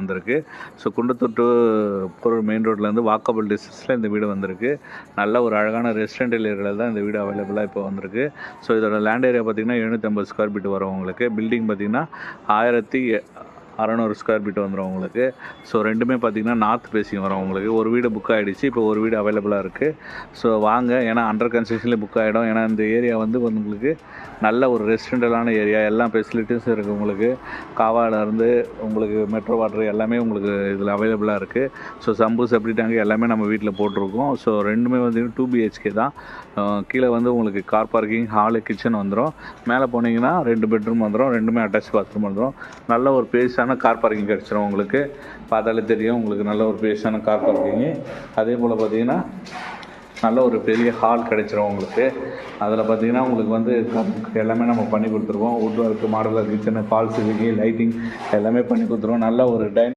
வந்திருக்கு. ஸோ குண்டத்தொட்டு போகிற மெயின் ரோட்லேருந்து வாக்கபிள் டிஸ்டன்ஸில் இந்த வீடு வந்திருக்கு. நல்ல ஒரு அழகான ரெசிடென்டல் ஏரியாவில் தான் இந்த வீடு அவைலபிளாக இப்போ வந்திருக்கு. ஸோ இதோட லேண்ட் ஏரியா பார்த்தீங்கன்னா எழுநூற்றம்பது ஸ்கொயர் ஃபீட் வரும் உங்களுக்கு. பில்டிங் பார்த்தீங்கன்னா ஆயிரத்தி அறநூறு ஸ்கொயர் ஃபீட் வந்துடும் உங்களுக்கு. ஸோ ரெண்டுமே பார்த்தீங்கன்னா நார்த் ஃபேஸிங் வரும் உங்களுக்கு. ஒரு வீடு புக் ஆகிடுச்சு இப்போ ஒரு வீடு அவைலபிளாக இருக்குது ஸோ வாங்க. ஏன்னா அண்டர் கன்ஸ்ட்ரக்ஷன்லேயே புக் ஆகிடும் ஏன்னா இந்த ஏரியா வந்து உங்களுக்கு நல்ல ஒரு ரெசிடென்டலான ஏரியா எல்லா ஃபெசிலிட்டிஸும் இருக்குது உங்களுக்கு. காவாலேருந்து உங்களுக்கு மெட்ரோ வாட்டர் எல்லாமே உங்களுக்கு இதில் அவைலபிளாக இருக்குது ஸோ சம்பு செப்டி டேங்க் எல்லாமே நம்ம வீட்டில் போட்டிருக்கோம். ஸோ ரெண்டுமே வந்து டூ பிஹெச்கே தான். கீழே வந்து உங்களுக்கு கார் பார்க்கிங் ஹாலு கிச்சன் வந்துடும் மேலே போனீங்கன்னா ரெண்டு பெட்ரூம் வந்துடும் ரெண்டுமே அட்டாச் பாத்ரூம் வந்துடும் நல்ல ஒரு பேஸான கார் பார்க்கிங் கிடச்சிரும் உங்களுக்கு. பார்த்தாலே தெரியும் உங்களுக்கு நல்ல ஒரு பேஸான கார் பார்க்கிங்கு அதே போல் பார்த்தீங்கன்னா நல்ல ஒரு பெரிய ஹால் கிடைச்சிரும் உங்களுக்கு. அதில் பார்த்தீங்கன்னா உங்களுக்கு வந்து க- எல்லாமே நம்ம பண்ணி கொடுத்துருவோம். Wood work modular kitchen false இருக்குது லைட்டிங் எல்லாமே பண்ணி கொடுத்துருவோம். நல்ல ஒரு டைன்